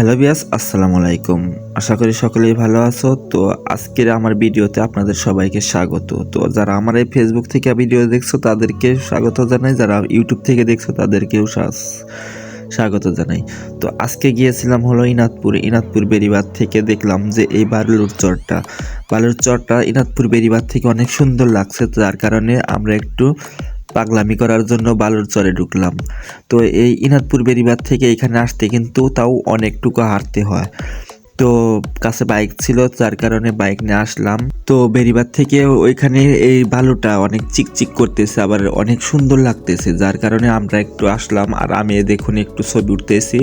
Hello বিয়াস আসসালামু আলাইকুম। আশা করি সকলেই ভালো আছো। তো আজকের আমার ভিডিওতে আপনাদের সবাইকে স্বাগত। তো যারা আমার এই ফেসবুক থেকে ভিডিও দেখছ, তাদেরকে স্বাগত জানাই। যারা ইউটিউব থেকে দেখছ, তাদেরকেও স্বাগত জানাই। তো আজকে গিয়েছিলাম হলো ইনাদপুর ইনাদপুর বেরিবাদ থেকে দেখলাম যে এই বালুর চরটা। বালুর চরটা ইনাদপুর বেরিবাদ থেকে অনেক সুন্দর লাগছে, যার কারণে আমরা একটু পাগলামি করার জন্য বালুর চরে ঢুকলাম। তো এই ইনাদপুর বেরিবাদ থেকে এখানে আসতে কিন্তু তাও অনেকটুকু হাঁটতে হয়। তো কাছে বাইক ছিল, যার কারণে বাইক নিয়ে আসলাম। তো বেরিবার থেকে ওইখানে এই বালুটা অনেক চিকচিক করতেছে, আবার অনেক সুন্দর লাগতেছে। যার কারণে আমরা একটু আসলাম, আর আমি দেখুন একটু ছবি উঠতেছি,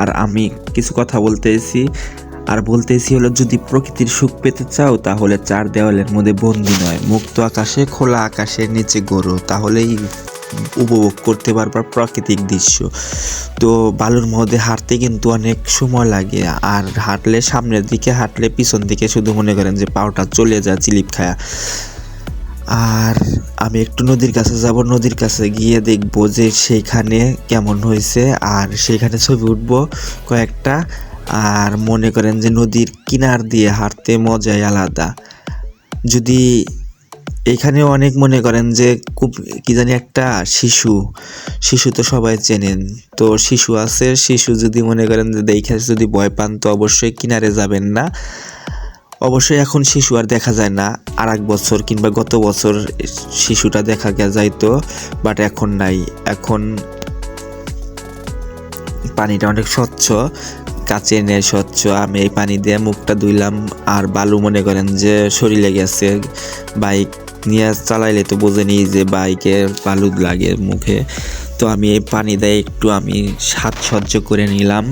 আর আমি কিছু কথা বলতেছি। আর বলতেছি হলো, যদি প্রকৃতির সুখ পেতে চাও, তাহলে চার দেওয়ালের মধ্যে বন্দি নয়, মুক্ত আকাশে, খোলা আকাশের নিচে গড়ো, তাহলেই উপভোগ করতে পারবার প্রাকৃতিক দৃশ্য। তো বালুর মধ্যে হাঁটতে কিন্তু অনেক সময় লাগে, আর হাঁটলে সামনের দিকে, হাঁটলে পিছন দিকে শুধু মনে করেন যে পাওটা চলে যায়, চিলিপ খায়া। আর আমি একটু নদীর কাছে যাব, নদীর কাছে গিয়ে দেখব যে সেইখানে কেমন হয়েছে, আর সেইখানে ছবি উঠবো কয়েকটা। আর মনে করেন যে নদীর কিনার দিয়ে হাঁটতে মজাই আলাদা। যদি এখানে অনেক মনে করেন যে খুব কি জানি একটা শিশু শিশু তো সবাই চেনেন। তো শিশু আছে, শিশু যদি মনে করেন যে দেখে যদি ভয় পান, তো অবশ্যই কিনারে যাবেন না। অবশ্যই এখন শিশু আর দেখা যায় না। আর এক বছর কিংবা গত বছর শিশুটা দেখা যাইতো বাট এখন নাই। এখন পানিটা অনেক স্বচ্ছ। কাচে নেয় স্বচ্ছ আমি এই পানি দিয়ে মুখটা ধুইলাম। আর বালু মনে করেন যে শরীরে গেছে। বাইক নিয়ে চালাইলে তো বোঝেনি যে বাইকে বালু লাগে মুখে। তো আমি এই পানি দিয়ে একটু আমি সাজসজ্জ করে নিলাম।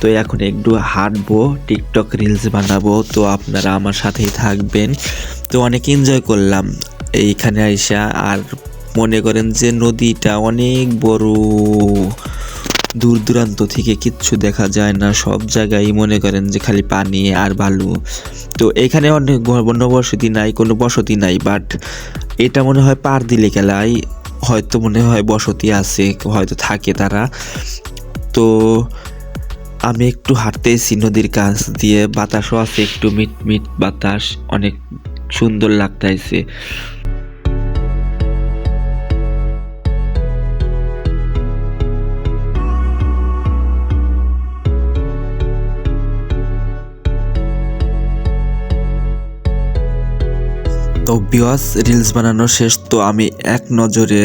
তো এখন একটু হাঁটবো, টিকটক রিলস বানাবো। তো আপনারা আমার সাথেই থাকবেন। তো অনেক এনজয় করলাম এইখানে আইসা। আর মনে করেন যে নদীটা অনেক বড়। দূর দূরান্ত থেকে কিচ্ছু দেখা যায় না। সব জায়গায় মনে করেন যে খালি পানি আর বালু। তো এখানে অনেক বসতি নাই, কোনো বসতি নাই বাট এটা মনে হয় পার দিলে খেলায় হয়তো মনে হয় বসতি আছে, হয়তো থাকে তারা। তো আমি একটু হাঁটতেছি নদীর কাছ দিয়ে, বাতাসও আছে একটু মিট মিট বাতাস, অনেক সুন্দর লাগতাইছে। তো বিওয়াস রিলস বানানো শেষ। তো আমি এক নজরে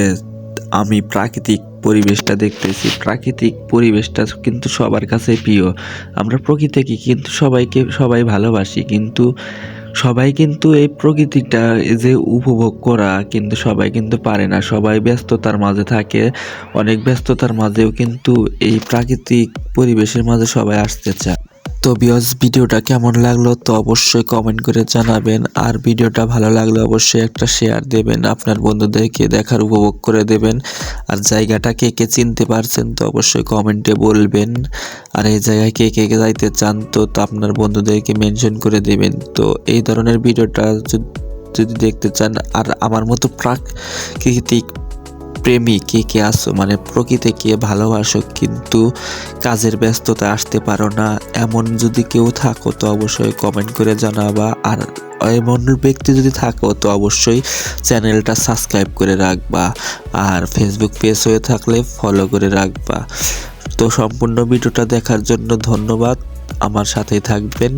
আমি প্রাকৃতিক পরিবেশটা দেখতেছি। প্রাকৃতিক পরিবেশটা কিন্তু সবার কাছে প্রিয়। আমরা প্রকৃতিকে কিন্তু সবাইকে, সবাই ভালোবাসি। কিন্তু সবাই কিন্তু এই প্রকৃতিটা যে উপভোগ করা কিন্তু সবাই কিন্তু পারে না। সবাই ব্যস্ততার মাঝে থাকে। অনেক ব্যস্ততার মাঝেও কিন্তু এই প্রাকৃতিক পরিবেশের মাঝে সবাই আসতে চায়। তো বিয়স ভিডিওটা কেমন লাগল তো অবশ্যই কমেন্ট করে জানাবেন। আর ভিডিওটা ভালো লাগলে অবশ্যই একটা শেয়ার দেবেন, আপনার বন্ধুদেরকে দেখার উপভোগ করে দেবেন। আর জায়গাটা কে কে চিনতে পারছেন তো অবশ্যই কমেন্টে বলবেন। আর এই জায়গায় কে কে যাইতে চান তো আপনার বন্ধুদেরকে মেনশন করে দেবেন। তো এই ধরনের ভিডিওটা যদি দেখতে চান, আর আমার মতো প্রাকৃতিক প্রেমী, কে কে আসো মানে প্রকৃতিকে ভালোবাসো, কিন্তু কাজের ব্যস্ততা আসতে পারো না। এমন যদি কেউ থাকো, তো অবশ্যই কমেন্ট করে জানাবা। আর এমন ব্যক্তি যদি থাকো, তো অবশ্যই চ্যানেলটা সাবস্ক্রাইব করে রাখবা। আর ফেসবুক পেজ হয়ে থাকলে ফলো করে রাখবা। তো সম্পূর্ণ ভিডিওটা দেখার জন্য ধন্যবাদ। আমার সাথেই থাকবেন।